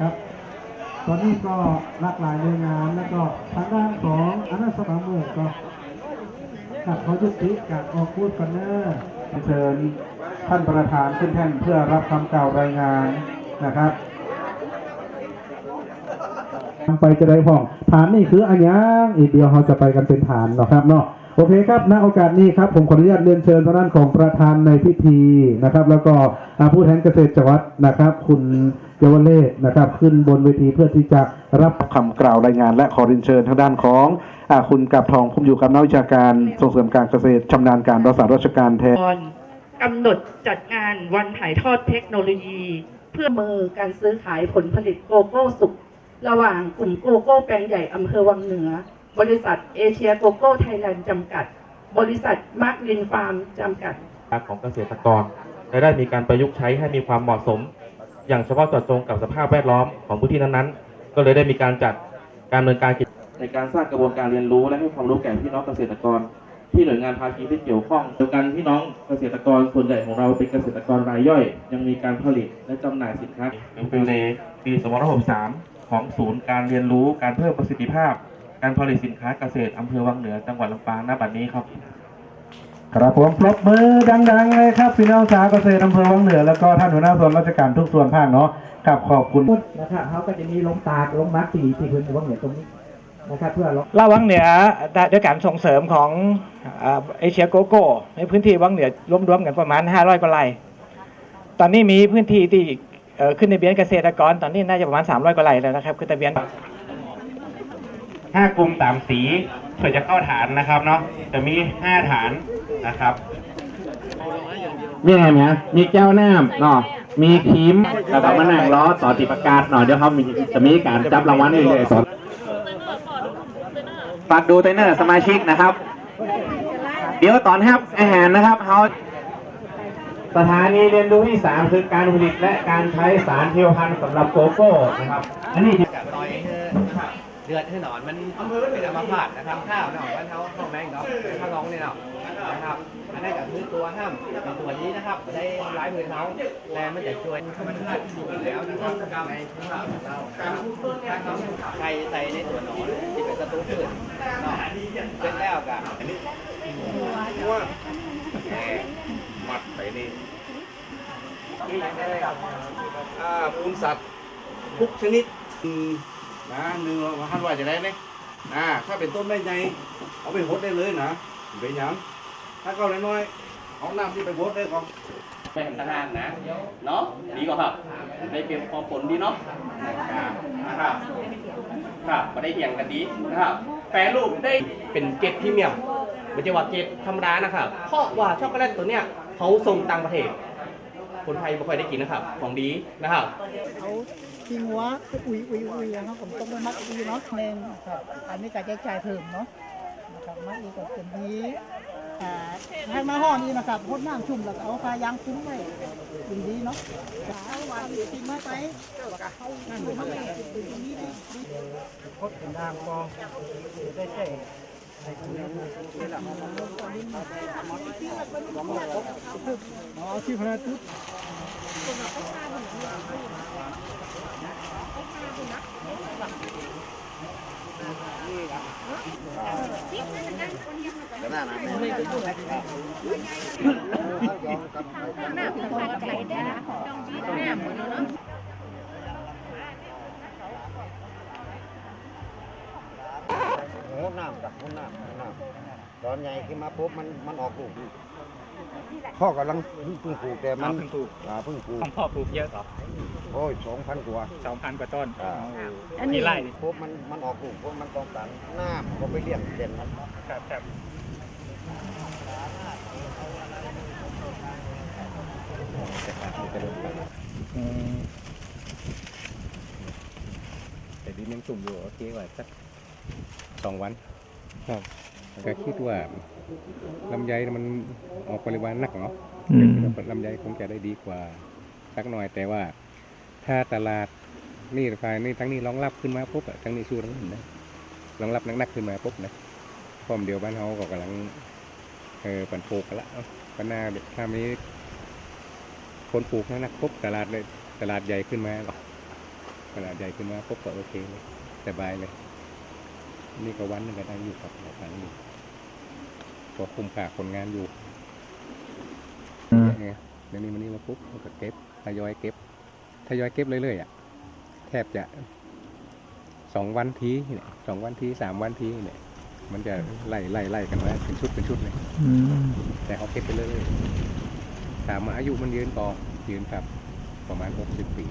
ครับ ตอนนี้ก็หลากหลายหน่วยงานแล้วก็ทางด้านของอนาสภาเมืองก็ครับเขายุติการออกพูดกันเนอร์เชิญท่านประธานขึ้นแท่นเพื่อรับคำกล่าวรายงานนะครับทำไปจะได้ห้องฐานนี่คืออันยังอีกเดียวเราจะไปกันเป็นฐานเนาะครับเนาะ โอเคครับ ณ โอกาสนี้ครับ ผมขออนุญาตเรียนเชิญทางด้านของประธานในพิธีนะครับ แล้วก็อ่าผู้แทนเกษตรจังหวัดนะครับ คุณเยาวเลศนะครับ ขึ้นบนเวทีเพื่อที่จะรับคำกล่าวรายงาน และขอเรียนเชิญทางด้านของอาคุณกับทองพุ่มอยู่กับนักวิชาการส่งเสริมการเกษตรชำนาญการรักษาราชการแทนก่อนกำหนดจัดงานวันถ่ายทอดเทคโนโลยี เพื่อมือการซื้อขายผลผลิตโกโก้สุกระหว่างกลุ่มโกโก้แปลงใหญ่อำเภอวังเหนือ บริษัทเอเชียโกโก้ไทยแลนด์จำกัด บริษัทมาร์กลินฟาร์มจำกัดของเกษตรกรและได้มีการประยุกต์ใช้ให้มีความเหมาะสม อย่างเฉพาะเจาะจงกับสภาพแวดล้อมของพื้นที่นั้นๆ ก็เลยได้มีการจัดการดำเนินการกิจในการสร้างกระบวนการเรียนรู้และให้ความรู้แก่พี่น้องเกษตรกร ที่หน่วยงานภาคีที่เกี่ยวข้องเดียวกันพี่น้องเกษตรกรส่วนใหญ่ของเราเป็นเกษตรกรรายย่อย ยังมีการผลิตและจำหน่ายสินค้าเป็นในปี 2563 ของศูนย์การเรียนรู้การเพิ่มประสิทธิภาพ การผลิตสินค้าเกษตรอำเภอวังเหนือจังหวัดลำปางณบัดนี้ครับ ครับผมปรบมือดังๆเลยครับพี่น้องสาวเกษตรอำเภอวังเหนือแล้วก็ท่านหัวหน้าส่วนราชการทุกส่วนภาคเนาะครับขอบคุณนะครับเขาก็จะมีลงตากลงมักตีที่พื้นที่ว่างเหนือตรงนี้นะครับเพื่อลดเล่าวังเหนือด้วยการส่งเสริมของเอเชียโกโก้ในพื้นที่วังเหนือรวมๆกันประมาณ 500กว่าไร่ตอนนี้มีพื้นที่ที่เอ่อขึ้นทะเบียนเกษตรกร ตอนนี้น่าจะประมาณ 300กว่าไร่แล้วนะครับขึ้นทะเบียน ห้ากลุ่มสามสีเพื่อจะเข้าฐานนะครับเนาะจะมีห้าฐานนะครับมีอะไรไหมมีแก้วน้ำเนาะมีคีมแล้วก็มานั่งล้อต่อติดประกาศหน่อยเดี๋ยวเขามีจะมีการจับรางวัลเรื่อยสอนฝากดูเทนเนอร์สมาชิกนะครับ เดี๋ยวตอนครับอาหารนะครับเขาสถานีเรียนรู้ที่สามคือการผลิตและการใช้สารเทียวพันธุ์สำหรับโกโก้นะครับ อันนี้กับต่อยคือ เดือดให้หนอนมันเป็นอัมพาตนะครับข้าวหนอนมันเท้าเข้าแมงเนาะข้าวร้องเนี่ยเนาะนะครับอันนั้นกับมือตัวห้ามในตัวนี้นะครับได้ร้ายมือเท้าแรงมันจะช่วยมันเลือดอยู่แล้วนะครับในเราใส่ใส่ในตัวหนอนที่เป็นศัตรูพืชเนาะเป็นแล้วกันอันนี้ว่ามัดไปนี่อ่าปูนสัตว์ทุกชนิดอืม นะหนึ่งเราหันว่าจะได้เนี่ยอ่าถ้าเป็นต้นได้ไงเอาไปหดได้เลยนะเป็นยังถ้าเก้าน้อยๆเอาน้ำที่ไปหดได้ก่อนเป็นทหารนะเนาะดีกว่าครับได้เก็บพอผลดีเนาะนะครับครับมาได้เหียงกันดีนะครับแปรรูปได้เป็นเกรดพรีเมียมไม่ใช่ว่าเกรดธรรมดานะครับเพราะว่าช็อกโกแลตตัวเนี้ยเขาส่งต่างประเทศ คนไทยไม่ค่อยได้กินนะครับ ของดีนะครับเขาทิ้งหัวอุยอุยอุยนะครับผมต้องไปมัดอุยเนาะแมงครับอันนี้การใช้จ่ายเพิ่มเนาะนะครับมัดอีกกับเป็นนี้อ่าให้มาห่อนี้นะครับพดน้ำชุ่มแล้วก็เอาพายางคุ้มไว้ดีดีเนาะจ้าวันทิ้งมาไปเขานั่นเลยมาเลยตรงนี้ดีดีพดเป็นน้ำก็ได้ใช้ในตรงนี้นี่แหละอ๋อที่พระจุด โอ้น้ำกับโอ้น้ำน้ำตอนใหญ่ขึ้นมาปุ๊บมันมันออกลูก พ่อกำลังเพิ่งปลูกแต่มันเพิ่งปลูกเพิ่งปลูกของพ่อปลูกเยอะเหรอโอ้ยสองพันกว่า สองพันกว่าต้นอ่ากี่ไร่ปุ๊บมันมันออกลูกปุ๊บมันต้องการน้ำก็ไปเลี้ยงเด่นครับครับแต่ดินยังสุ่มอยู่โอเคว่าสักสองวันครับ ก็คิดว่าลำไยมันออกปริมาณหนักเนาะลำไยคงจะได้ดีกว่าสักหน่อยแต่ว่า ถ้าตลาดนี่ฝ่ายนี่ทั้งนี้รองรับขึ้นมาปุ๊บอะทั้งนี้สู้ทั้งนั้นนะรองรับหนักๆขึ้นมาปุ๊บนะพร้อมเดียวบ้านเฮาก็กำลังเออปั่นปลูกกันละเอ้าก็น่าถ้ามีคนปลูกหนักๆปุ๊บตลาดเลยตลาดใหญ่ขึ้นมาขนาดใหญ่ขึ้นมาปุ๊บก็โอเคเลยสบายเลย นี่ก็วันหนึงก็ได้อยู่ครับ หลายครั้งอยู่พอคุมขาคนงานอยู่อืมเนี่ยเดี๋ยวนี้มันนี่มาปุ๊บมันก็เก็บทยอยเก็บทยอยเก็บเรื่อยๆอะแทบจะสองวันทีเนี่ยสองวันทีสามวันทีเนี่ย มันจะไล่ไล่ไล่กันมาเป็นชุดเป็นชุดเลยอืมแต่เขาเก็บไปเรื่อยๆถามว่าอายุมันยืนต่อยืนครับ ประมาณหกสิบปี